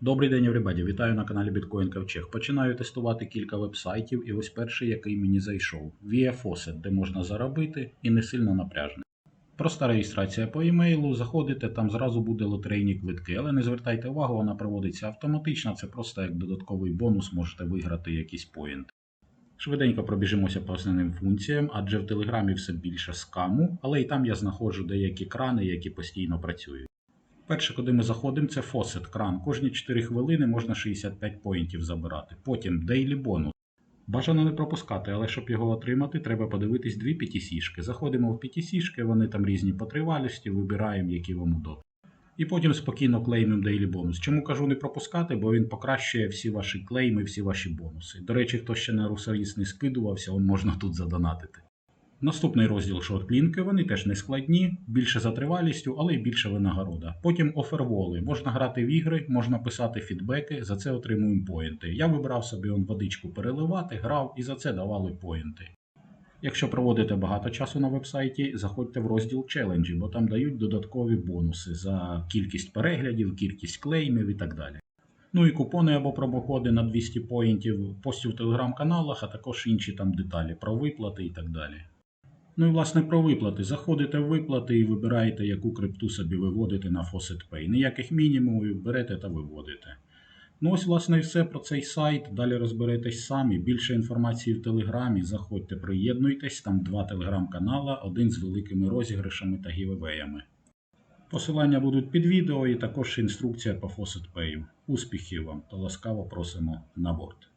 Добрий день, everybody. Вітаю на каналі Bitcoin Ковчег. Починаю тестувати кілька вебсайтів, і ось перший, який мені зайшов: Faucet, де можна заробити і не сильно напряжно. Проста реєстрація по емейлу, заходите, там зразу буде лотерейні квитки, але не звертайте увагу, вона проводиться автоматично, це просто як додатковий бонус, можете виграти якісь поінти. Швиденько пробіжимося по основним функціям, адже в Телеграмі все більше скаму, але і там я знаходжу деякі крани, які постійно працюють. Перше, куди ми заходимо, це Faucet кран. Кожні 4 хвилини можна 65 поінтів забирати. Потім Daily бонус. Бажано не пропускати, але щоб його отримати, треба подивитись дві PTC-шки. Заходимо в PTC-шки, вони там різні по тривалості, вибираємо, які вам удобні. І потім спокійно клеймимо Daily бонус. Чому кажу не пропускати, бо він покращує всі ваші клейми, всі ваші бонуси. До речі, хто ще на русаріс не скидувався, он можна тут задонатити. Наступний розділ шортлінки, вони теж не складні, більше за тривалістю, але й більше винагорода. Потім оферволи. Можна грати в ігри, можна писати фідбеки, за це отримуємо поінти. Я вибрав собі он водичку переливати, грав і за це давали поінти. Якщо проводите багато часу на вебсайті, заходьте в розділ челенджі, бо там дають додаткові бонуси за кількість переглядів, кількість клеймів і так далі. Ну і купони або промокоди на 200 поінтів, постів в телеграм-каналах, а також інші там деталі про виплати і так далі. Ну і власне про виплати. Заходите в виплати і вибираєте, яку крипту собі виводити на Faucet. Ніяких мінімумів берете та виводите. Ну ось, власне, і все про цей сайт. Далі розберетесь самі. Більше інформації в Телеграмі. Заходьте, приєднуйтесь. Там два телеграм-канала, один з великими розіграшами та гівевеями. Посилання будуть під відео і також інструкція по Faucet. Успіхів вам та ласкаво просимо на борт.